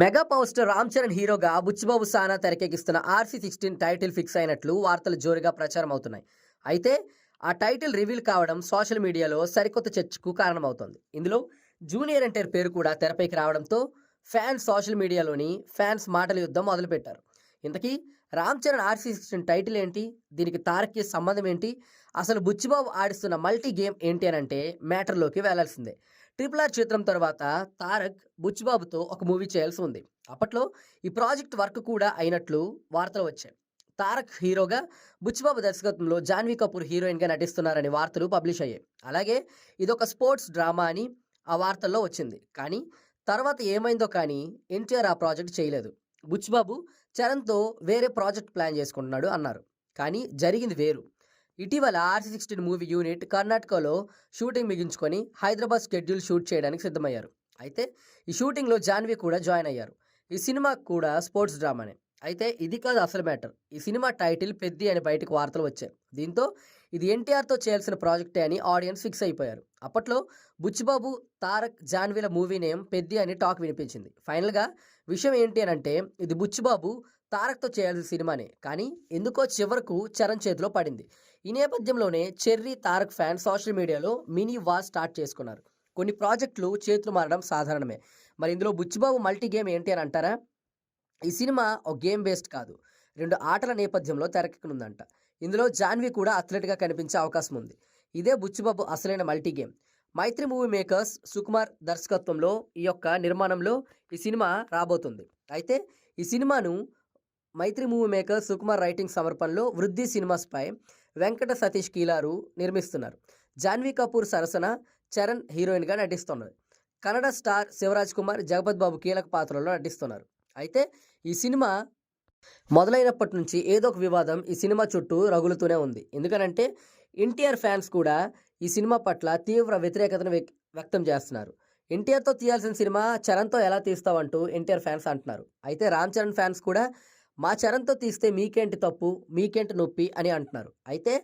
Mega power star Ram Charan హీరోగా బుచ్చిబాబు సానా తెరకెక్కిస్తున్న RC sixteen title fix అయినట్లు వార్తలు జోరుగా ప్రచారం అవుతున్నాయి అయితే ఆ టైటిల్ రివీల్ కావడం సోషల్ మీడియాలో సరికొత్త చర్చకు కారణమవుతోంది. ఇందులో జూనియర్ అంటే పేరు కూడా తెరపైకి రావడంతో ఫ్యాన్స్ సోషల్ మీడియాలోని ఫ్యాన్స్ మాటల యుద్ధం మొదలుపెట్టారు. ఇంతకీ Ram Charan RC sixteen title ఏంటి? దీనికి తారక్కి సంబంధం ఏంటి? అసలు బుచ్చిబాబు ఆడిస్తున్న మల్టీ గేమ్ ఏంటి అని అంటే మ్యాటర్లోకి వెళ్ళాల్సిందే. ట్రిపుల్ ఆర్ చిత్రం తర్వాత తారక్ బుచ్చిబాబుతో ఒక మూవీ చేయాల్సి ఉంది. అప్పట్లో ఈ ప్రాజెక్ట్ వర్క్ కూడా అయినట్లు వార్తలు వచ్చాయి. తారక్ హీరోగా బుచ్చిబాబు దర్శకత్వంలో జాన్వీ కపూర్ హీరోయిన్గా నటిస్తున్నారని వార్తలు పబ్లిష్ అయ్యాయి. అలాగే ఇదొక స్పోర్ట్స్ డ్రామా అని ఆ వార్తల్లో వచ్చింది. కానీ తర్వాత ఏమైందో కానీ ఎన్టీఆర్ ఆ ప్రాజెక్ట్ చేయలేదు. బుచ్చిబాబు చరణ్తో వేరే ప్రాజెక్ట్ ప్లాన్ చేసుకుంటున్నాడు అన్నారు. కానీ జరిగింది వేరు. ఇటీవల ఆర్సీ సిక్స్టీన్ మూవీ యూనిట్ కర్ణాటకలో షూటింగ్ మిగించుకొని హైదరాబాద్ షెడ్యూల్ షూట్ చేయడానికి సిద్ధమయ్యారు. అయితే ఈ షూటింగ్లో జాన్వి కూడా జాయిన్ అయ్యారు. ఈ సినిమా కూడా స్పోర్ట్స్ డ్రామానే. అయితే ఇది కాదు అసలు మ్యాటర్. ఈ సినిమా టైటిల్ పెద్ది అని బయటకు వార్తలు వచ్చాయి. దీంతో ఇది ఎన్టీఆర్తో చేయాల్సిన ప్రాజెక్టే అని ఆడియన్స్ ఫిక్స్ అయిపోయారు. అప్పట్లో బుచ్చిబాబు తారక్ జాన్వీల మూవీ నేమ్ పెద్ది అని టాక్ వినిపించింది. ఫైనల్గా విషయం ఏంటి అని అంటే ఇది బుచ్చిబాబు తారక్తో చేయాల్సిన సినిమానే. కానీ ఎందుకో చివరకు చరణ్ చేతిలో పడింది. ఈ నేపథ్యంలోనే చెర్రీ తారక్ ఫ్యాన్ సోషల్ మీడియాలో మినీ వార్ స్టార్ట్ చేసుకున్నారు. కొన్ని ప్రాజెక్టులు చేతులు మారడం సాధారణమే. మరి ఇందులో బుచ్చిబాబు మల్టీ గేమ్ ఏంటి అని అంటారా? ఈ సినిమా ఒక గేమ్ బేస్డ్ కాదు. రెండు ఆటల నేపథ్యంలో తెరకెక్కనుందంట. ఇందులో జాన్వి కూడా అథ్లెట్గా కనిపించే అవకాశం ఉంది. ఇదే బుచ్చిబాబు అసలైన multi game. Mythri movie makers Sukumar దర్శకత్వంలో ఈ యొక్క నిర్మాణంలో ఈ సినిమా రాబోతుంది. అయితే ఈ సినిమాను Mythri movie maker Sukumar writing సమర్పణలో వృద్ధి సినిమాస్పై వెంకట సతీష్ కీలారు నిర్మిస్తున్నారు. జాన్వీ కపూర్ సరసన చరణ్ హీరోయిన్గా నటిస్తున్నారు. కన్నడ స్టార్ శివరాజ్ కుమార్ జగపత్ బాబు కీలక పాత్రలో నటిస్తున్నారు. అయితే ఈ సినిమా మొదలైనప్పటి నుంచి ఏదో ఒక వివాదం ఈ సినిమా చుట్టూ రగులుతూనే ఉంది. ఎందుకనంటే ఎన్టీఆర్ ఫ్యాన్స్ కూడా ఈ సినిమా పట్ల తీవ్ర వ్యతిరేకతను వ్యక్తం చేస్తున్నారు. ఎన్టీఆర్తో తీయాల్సిన సినిమా చరణ్తో ఎలా తీస్తావంటూ ఎన్టీఆర్ ఫ్యాన్స్ అంటున్నారు. అయితే రామ్ చరణ్ ఫ్యాన్స్ కూడా మా చరణ్తో తీస్తే మీకేంటి తప్పు మీకేంటి నొప్పి అని అంటున్నారు. అయితే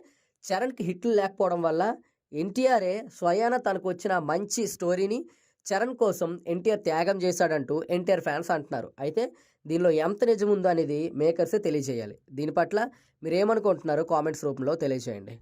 చరణ్కి హిట్లు లేకపోవడం వల్ల ఎన్టీఆరే స్వయాన తనకు వచ్చిన మంచి స్టోరీని చరణ్ కోసం ఎన్టీఆర్ త్యాగం చేశాడంటూ ఎన్టీఆర్ ఫ్యాన్స్ అంటున్నారు. అయితే దీనిలో ఎంత నిజం ఉందో అనేది మేకర్సే తెలియజేయాలి. దీని పట్ల మీరేమనుకుంటున్నారో కామెంట్స్ రూపంలో తెలియజేయండి.